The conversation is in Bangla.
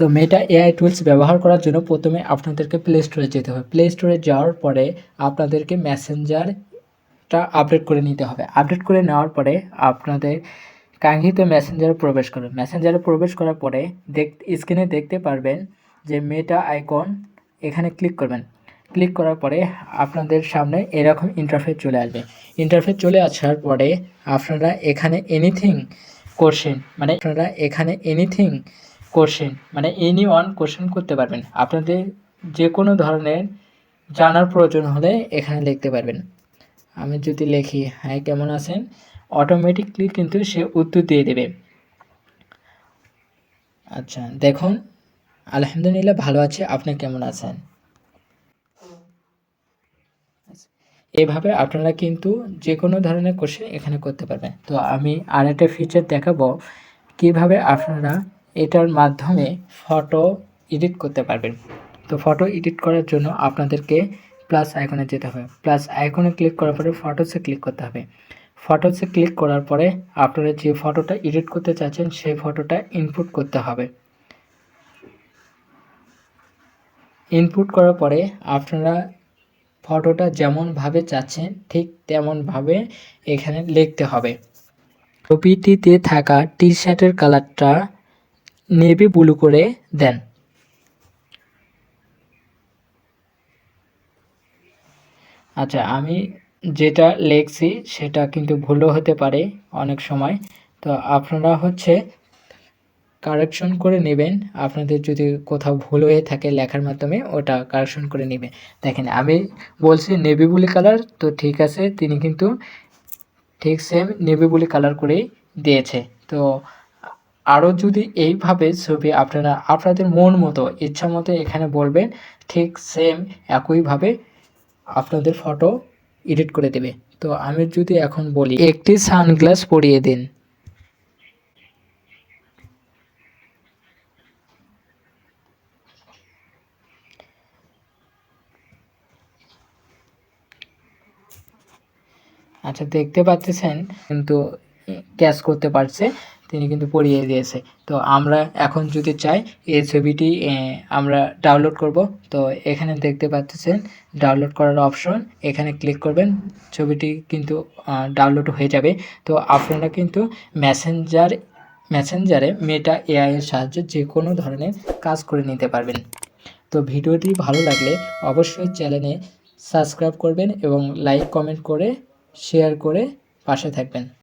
তো মেটা এআই টুলস ব্যবহার করার জন্য প্রথমে আপনাদেরকে প্লে স্টোরে যেতে হবে। প্লে স্টোরে যাওয়ার পরে আপনাদেরকে মেসেঞ্জারটা আপডেট করে নিতে হবে। আপডেট করে নেওয়ার পরে আপনাদের কাঙ্ক্ষিত মেসেঞ্জারে প্রবেশ করবেন মেসেঞ্জারে প্রবেশ করার পরে দেখ স্ক্রিনে দেখতে পারবেন যে মেটা আইকন এখানে ক্লিক করবেন। ক্লিক করার পরে আপনাদের সামনে এরকম ইন্টারফেস চলে আসবে। ইন্টারফেস চলে আসার পরে আপনারা এখানে এনিথিং কোশ্চেন মানে আপনারা এখানে এনিথিং কোশ্চেন মানে এনি ওয়ান কোশ্চেন করতে পারবেন। আপনাদের যে কোনো ধরনের জানার প্রয়োজন হলে এখানে লিখতে পারবেন। আমি যদি লিখি হ্যাঁ কেমন আছেন? অটোমেটিকলি কিন্তু সে উত্তর দিয়ে দেবে। আচ্ছা দেখুন, আলহামদুলিল্লাহ, ভালো আছে। আপনি কেমন আছেন? এভাবে আপনারা কিন্তু যে কোনো ধরনের কোশ্চেন এখানে করতে পারবেন। তো আমি আর একটা ফিচার দেখাবো, কীভাবে আপনারা এটার মাধ্যমে ফটো এডিট করতে পারবেন। তো ফটো এডিট করার জন্য আপনাদেরকে প্লাস আইকনে যেতে হবে। প্লাস আইকনে ক্লিক করার পরে ফটোসে ক্লিক করতে হবে। ফটোসে ক্লিক করার পরে আপনারা যে ফটোটা এডিট করতে চাচ্ছেন, সেই ফটোটা ইনপুট করতে হবে। ইনপুট করার পরে আপনারা ফটোটা যেমনভাবে চাচ্ছেন, ঠিক তেমনভাবে এখানে লিখতে হবে। ছবিটিতে থাকা টি শার্টের কালারটা নেভি ব্লু করে দেন। আচ্ছা আমি যেটা লিখছি সেটা কিন্তু ভুলও হতে পারে অনেক সময়। তো আপনারা হচ্ছে কারেকশন করে নেবেন। আপনাদের যদি কোথাও ভুল হয়ে থাকে লেখার মাধ্যমে, ওটা কারেকশন করে নেবেন। দেখেন, আমি বলছি নেভি ব্লু কালার তো ঠিক আছে, তিনি কিন্তু ঠিক সেম নেভি ব্লু কালার করেই দিয়েছে। তো আরও যদি এইভাবে ছবি আপনারা আপনাদের মন মতো, ইচ্ছা মতো এখানে বলবেন, ঠিক সেম একইভাবে আপনাদের ফটো এডিট করে দেবে। তো আমি যদি এখন বলি, একটি সানগ্লাস পরিয়ে দিন। আচ্ছা দেখতে পাচ্ছেন, কিন্তু ক্যাচ করতে পারছে। তিনি কিন্তু পড়িয়ে দিয়েছে। তো আমরা এখন যদি চাই, এই ছবিটি আমরা ডাউনলোড করব। তো এখানে দেখতে পাচ্ছেন ডাউনলোড করার অপশন এখানে ক্লিক করবেন, ছবিটি কিন্তু ডাউনলোড হয়ে যাবে। তো আপনারা কিন্তু মেসেঞ্জার মেসেঞ্জারে মেটা এআই এর সাহায্যে যে কোনো ধরনের কাজ করে নিতে পারবেন। তো ভিডিওটি ভালো লাগলে অবশ্যই চ্যানেলে সাবস্ক্রাইব করবেন এবং লাইক কমেন্ট করে শেয়ার করে পাশে থাকবেন।